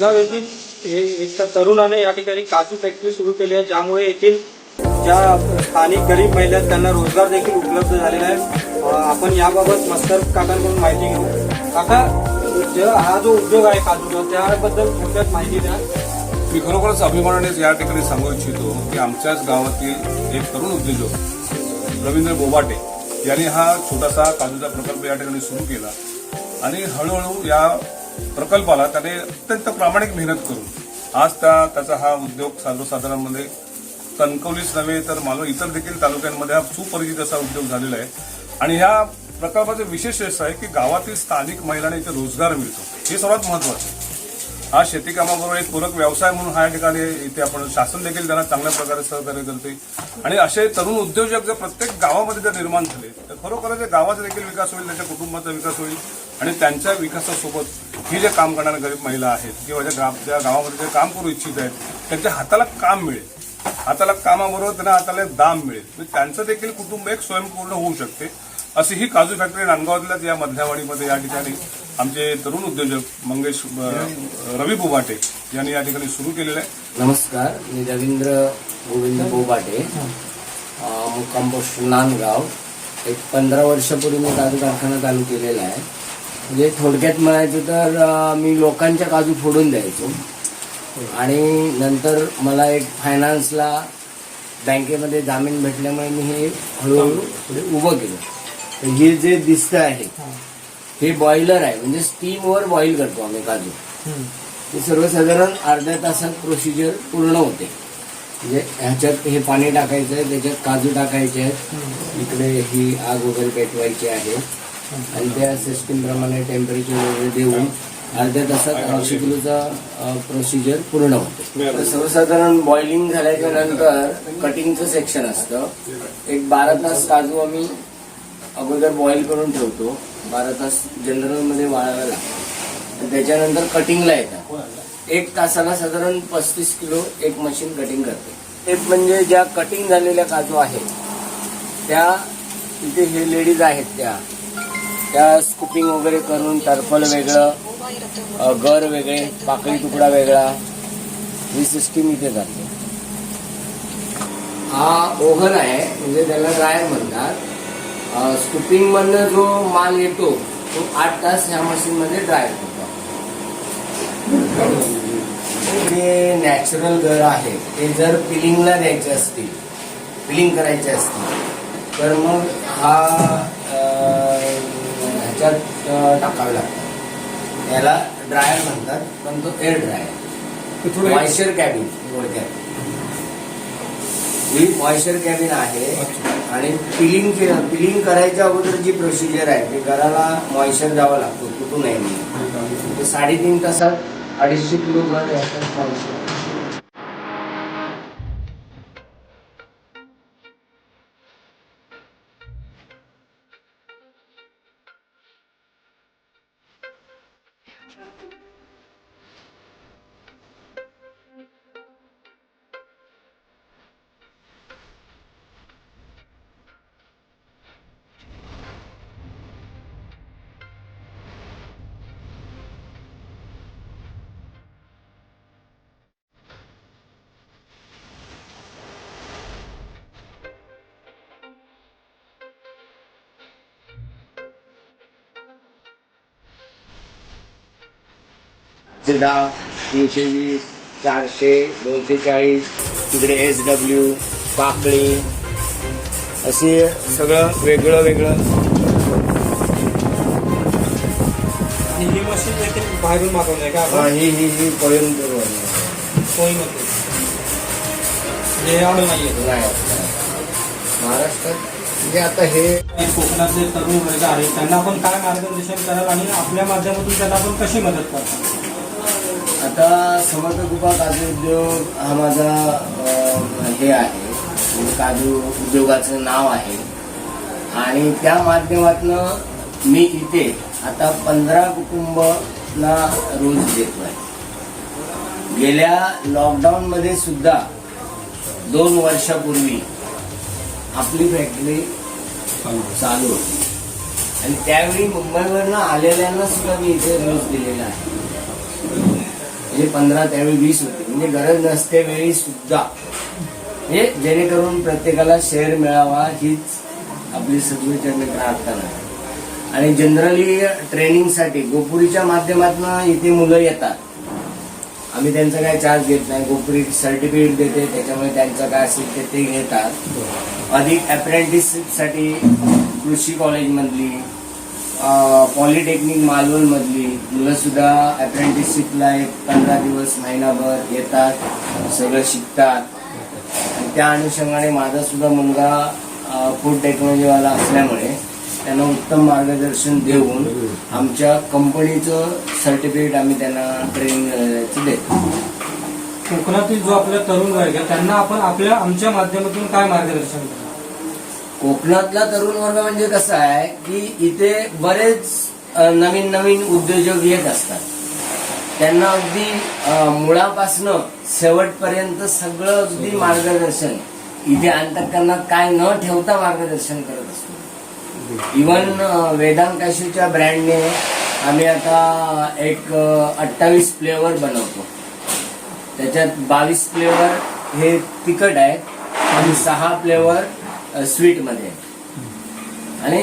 गाव हे तरुणाने या ठिकाणी काजू फॅक्टरी सुरू केली आहे ज्यामुळे येथील ज्या स्थानिक गरीब महिला त्यांना रोजगार देखील उपलब्ध झालेला आहे. आपण याबाबत मस्तर काकांकडून माहिती घेऊ. काका हा जो उद्योग आहे काजूचा त्याबद्दल थोडक्यात माहिती द्या. मी खरोखरच अभिमानानेच या ठिकाणी सांगू इच्छितो की आमच्याच गावातील एक तरुण उद्योजक रवींद्र बोबाटे यांनी हा छोटासा काजूचा प्रकल्प या ठिकाणी सुरू केला. आणि हळूहळू या प्रकल्पाला त्याने अत्यंत प्रामाणिक मेहनत करून आज त्या त्याचा हा उद्योग सर्वसाधारणमध्ये कणकवलीच नव्हे तर मालवण इतर देखील तालुक्यांमध्ये हा सुपरिचित असा उद्योग झालेला आहे. आणि ह्या प्रकल्पाचं विशेष असं आहे की गावातील स्थानिक महिलांना इथे रोजगार मिळतो. हे सर्वात महत्वाचं आहे. हा शेती कामाबरोबर एक पूरक व्यवसाय म्हणून हा ठिकाणी इथे आपण शासन देखील त्यांना चांगल्या प्रकारे सहकार्य करते. आणि असे तरुण उद्योजक जर प्रत्येक गावामध्ये जर निर्माण झाले तर खरोखरच गावाचा देखील विकास होईल त्याच्या कुटुंबाचा विकास होईल. आणि त्यांच्या विकासासोबत ही जे काम करणाऱ्या गरीब महिला आहेत किंवा ज्या ग्राम ज्या गावामध्ये जे काम करू इच्छित आहेत त्यांच्या हाताला काम मिळेल. हाताला कामाबरोबर त्यांना हाताला एक दाम मिळेल. म्हणजे त्यांचं देखील कुटुंब एक स्वयंपूर्ण होऊ शकते अशी ही काजू फॅक्टरी नांदगावातल्याच या मधल्यावाडीमध्ये या ठिकाणी आमचे तरुण उद्योजक मंगेश रवी बोबाटे यांनी या ठिकाणी सुरू केलेलं आहे. नमस्कार मी रवींद्र गोविंद बोबाटे मुक्काम पोस्ट नांदगाव. एक पंधरा वर्षापूर्वी मी काजू कारखाना चालू केलेला आहे. म्हणजे थोडक्यात म्हणायचं तर मी लोकांच्या काजू फोडून द्यायचो. आणि नंतर मला एक फायनान्सला बँकेमध्ये जामीन भेटल्यामुळे मी हे हळूहळू पुढे उभं केलं. तर हे जे दिसतं आहे हे. बॉयलर आहे. म्हणजे स्टीमवर बॉईल करतो आम्ही काजू. ते सर्वसाधारण अर्ध्या तासात प्रोसिजर पूर्ण होते. म्हणजे ह्याच्यात हे पाणी टाकायचं आहे त्याच्यात काजू टाकायचे आहेत इकडे ही आग वगैरे पेटवायची आहे. आणि त्या सिस्टीम प्रमाणे टेम्परेचर वगैरे देऊन अर्ध्या तासात ऐंशी किलोचा प्रोसिजर पूर्ण होते. तर सर्वसाधारण बॉइलिंग झाल्याच्यानंतर कटिंगचं सेक्शन असतं. एक बारा तास काजू आम्ही अगोदर बॉईल करून ठेवतो. बारा तास जनरलमध्ये वाळायला लागतं. त्याच्यानंतर कटिंगला येतात एक तासाला साधारण पस्तीस किलो एक मशीन कटिंग करते. एक म्हणजे ज्या कटिंग झालेल्या काजू आहेत त्या इथे हे लेडीज आहेत त्या. त्या स्कुपिंग वगैरे करून टर्फल वेगळं गर वेगळे पाकळी तुकडा वेगळा ही सिस्टीम इथे जाते हा ओव्हन आहे म्हणजे त्याला ड्रायर म्हणतात. स्कूपिंग मधनं जो माल येतो तो आठ तास ह्या मशीन मध्ये ड्राय होतो. जे नॅचरल गर आहे. ते जर पिलिंगला द्यायचे असतील पिलिंग करायचे असतील तर मग हा ह्याच्यात टाकावे लागतात. याला ड्रायर म्हणतात पण तो एअर ड्रायर मॉइश्चर कॅबिन थोडक्यात ही मॉइश्चर कॅबिन आहे आणि पिलिंग पिलिंग करायच्या अगोदर जी प्रोसिजर आहे ते घराला मॉइश्चर द्यावा लागतो म्हणून ते साडेतीन तासात अडीचशे किलो घर याच्यात Moisture. जिडा तीनशे वीस चारशे दोनशे चाळीस तिकडे एस डब्ल्यू पाकळी असे सगळं वेगळं वेगळं. ही मशीन बाहेरून आहे का? हा, ही ही ही सोयीमध्ये हे आलं नाही महाराष्ट्रात म्हणजे आता हे हे कोकणातले तरुण वर्ग आहेत त्यांना आपण काय मार्गदर्शन कराल आणि आपल्या माध्यमातून त्यांना आपण कशी मदत करतात आता समर्थ कृपा काजू उद्योग हा माझा हे आहे. काजू उद्योगाचं नाव आहे. आणि त्या माध्यमातनं मी इथे आता पंधरा कुटुंबला रोज देतो आहे गेल्या लॉकडाऊनमध्ये सुद्धा दोन वर्षापूर्वी आपली फॅक्टरी चालू होती. आणि त्यावेळी मुंबईवरनं आलेल्यांना सुद्धा मी इथे रोज दिलेला आहे. म्हणजे पंधरा त्यावेळी वीस होती. म्हणजे गरज नसते वेळी सुद्धा. हे जेणेकरून प्रत्येकाला शेअर मिळावा हीच आपली प्रार्थना आहे. आणि जनरली ट्रेनिंगसाठी गोपुरीच्या माध्यमातून इथे मुलं येतात. आम्ही त्यांचा काय चार्ज घेत नाही. गोपुरी सर्टिफिकेट देते त्याच्यामुळे त्यांचं काय असेल ते ते घेतात. अधिक अप्रेंटिसशिपसाठी कृषी कॉलेजमधली पॉलिटेक्निक मालवणमधली मुलंसुद्धा अप्रेंटिसशिपला एक पंधरा दिवस महिनाभर येतात सगळं शिकतात. त्या अनुषंगाने माझा सुद्धा मुलगा फूड टेक्नॉलॉजीवाला असल्यामुळे त्यांना उत्तम मार्गदर्शन देऊन आमच्या कंपनीचं सर्टिफिकेट आम्ही त्यांना ट्रेनिंग देतो. कोकणातील जो आपला तरुण वर्ग आहे त्यांना आपण आपल्या आमच्या माध्यमातून काय मार्गदर्शन करतो कोकणातला तरुण वर्ग म्हणजे कसं आहे की इथे बरेच नवीन नवीन उद्योजक येत असतात. त्यांना अगदी मुळापासनं शेवटपर्यंत सगळं अगदी मार्गदर्शन इथे अंतकरणात काय न ठेवता मार्गदर्शन करत असतो. इवन वेदांकाशीच्या ब्रँडने आम्ही आता एक अठ्ठावीस फ्लेवर बनवतो. त्याच्यात बावीस फ्लेवर हे तिखट आहेत आणि सहा फ्लेवर स्वीटमध्ये आणि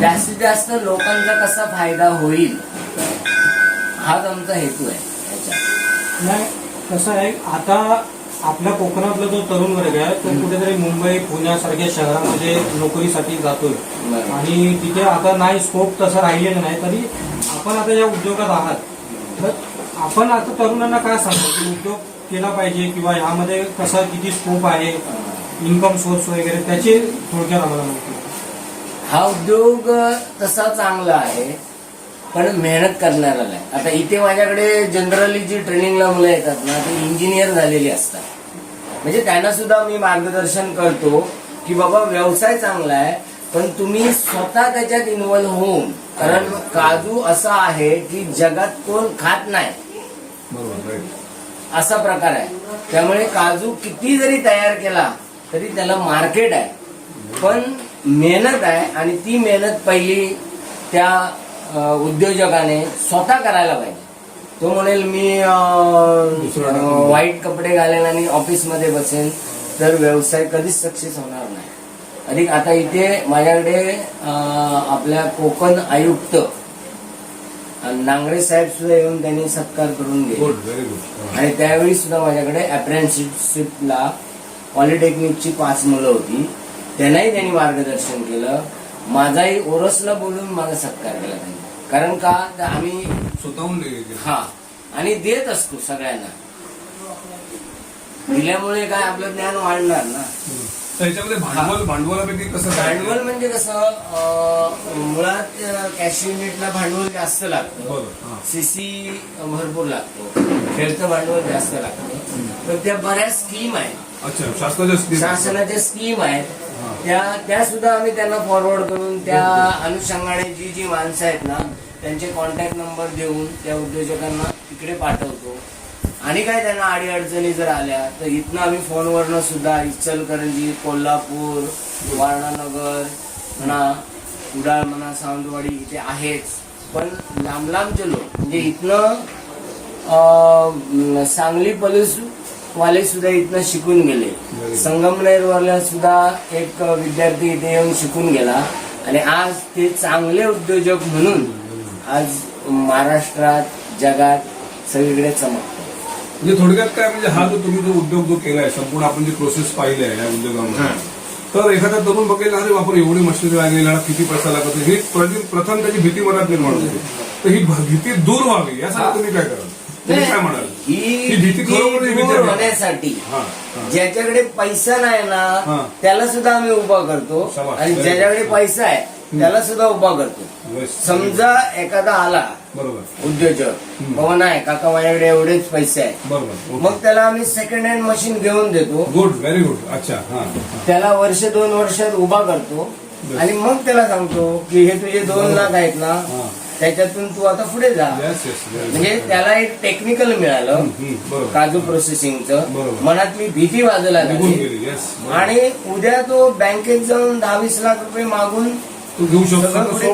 जास्तीत जास्त लोकांचा कसा फायदा होईल हाच आमचा हेतू आहे नाही कसं आहे आता आपल्या कोकणातला जो तरुण वर्ग आहे तो कुठेतरी मुंबई पुण्यासारख्या शहरामध्ये नोकरीसाठी जातोय. आणि तिथे आता नाही स्कोप तसा राहिलेला नाही तरी आपण आता या उद्योगात आहात तर आपण आता तरुणांना काय सांगतो की उद्योग केला पाहिजे किंवा ह्यामध्ये कसा किती स्कोप आहे? इन्कम सोर्स वगैरे त्याची थोडक्यात आम्हाला माहिती. हा उद्योग तसा चांगला आहे पण मेहनत करणारा नाही. आता इथे माझ्याकडे जनरली जी ट्रेनिंगला मुलं येतात ना ते इंजिनियर झालेली असतात. म्हणजे त्यांना सुद्धा मी मार्गदर्शन करतो की बाबा व्यवसाय चांगला आहे पण तुम्ही स्वतः त्याच्यात इन्व्हॉल्व होऊन कारण काजू असा आहे की जगात कोण खात नाही. बरोबर असा प्रकार आहे. त्यामुळे काजू किती जरी तयार केला तरी त्याला मार्केट आहे. पण मेहनत आहे आणि ती मेहनत पहिली त्या उद्योजकाने स्वतः करायला पाहिजे. तो म्हणेल मी. वाईट कपडे घालेन आणि ऑफिसमध्ये बसेन तर व्यवसाय कधीच सक्सेस होणार नाही. अधिक आता इथे माझ्याकडे आपल्या कोकण आयुक्त नांगरे साहेब सुद्धा येऊन त्यांनी सत्कार करून गुड आणि त्यावेळी सुद्धा माझ्याकडे अप्रेंटिसशिपला पॉलिटेक्निकची पाच मुलं होती. त्यांनाही त्यांनी मार्गदर्शन केलं. माझाही ओरसला बोलून माझा सत्कार केला त्यांनी. कारण का? तर आम्ही स्वतःहून हे. हा. आणि देत असतो सगळ्यांना. दिल्यामुळे काय आपलं ज्ञान वाढणार ना? तर ह्याच्यामध्ये भांडवल भांडवलापैकी कसं भांडवल म्हणजे कसं मुळात कॅश युनिटला भांडवल जास्त लागतं. हा. सीसी भरपूर लागतो. खेळचं भांडवल जास्त लागतं. तर त्या बऱ्याच स्कीम आहेत. अच्छा शासनाच्या स्कीम शासनाच्या स्कीम आहेत. हा. त्या त्या सुद्धा आम्ही त्यांना फॉरवर्ड करून त्या अनुषंगाने जी जी माणसं आहेत ना त्यांचे कॉन्टॅक्ट नंबर देऊन त्या उद्योजकांना तिकडे पाठवतो. आणि काय त्यांना अडी अडचणी जर आल्या तर इथनं आम्ही फोनवरनं सुद्धा इचलकरंजी कोल्हापूर वारणानगर म्हणा कुडाळ म्हणा सावंतवाडी इथे आहेच. पण लांब लांबचे लोक म्हणजे इथनं अं, सांगली पोलीस वाले सुद्धा इथनं शिकून गेले. संगमनेर वाला सुद्धा एक विद्यार्थी इथे येऊन शिकून गेला. आणि आज ते चांगले उद्योजक म्हणून आज महाराष्ट्रात जगात सगळीकडे चमकतात म्हणजे थोडक्यात काय म्हणजे हा जो तुम्ही जो उद्योग जो केलाय संपूर्ण आपण जी प्रोसेस पाहिली आहे या उद्योगामध्ये तर एखादा तरुण बघेल अरे बापर एवढी मशिनरी लागली याला किती पैसा लागतो? ही प्रथम त्याची भीती मनात निर्माण होते. तर ही भीती दूर व्हावी यासाठी तुम्ही काय कराल? तुम्ही काय म्हणाल? ही भीती खरोखर दूर भीती आहे. होण्यासाठी हा हा. ज्याच्याकडे पैसा नाही हा. ना त्याला सुद्धा आम्ही उभा करतो. आणि ज्याच्याकडे पैसा आहे त्याला सुद्धा उभा करतो. समजा एखादा आला बरोबर उद्योजक बाबा नाही काका माझ्याकडे एवढेच पैसे आहेत बरोबर मग त्याला आम्ही सेकंड हँड मशीन घेऊन देतो गुड व्हेरी गुड अच्छा हा हा. त्याला वर्ष दोन वर्षात उभा करतो आणि मग त्याला सांगतो की हे तुझे दोन लाख आहेत ना हा. त्याच्यातून तू आता पुढे जा. म्हणजे त्याला एक टेक्निकल मिळालं. बरोबर. काजू प्रोसेसिंगचं बरोबर. मनातली भीती बाजूला निघून झाली गेली येस आणि उद्या तो बँकेत जाऊन दहा वीस लाख रुपये मागून तू घेऊ शकतो सगळं तर पुढे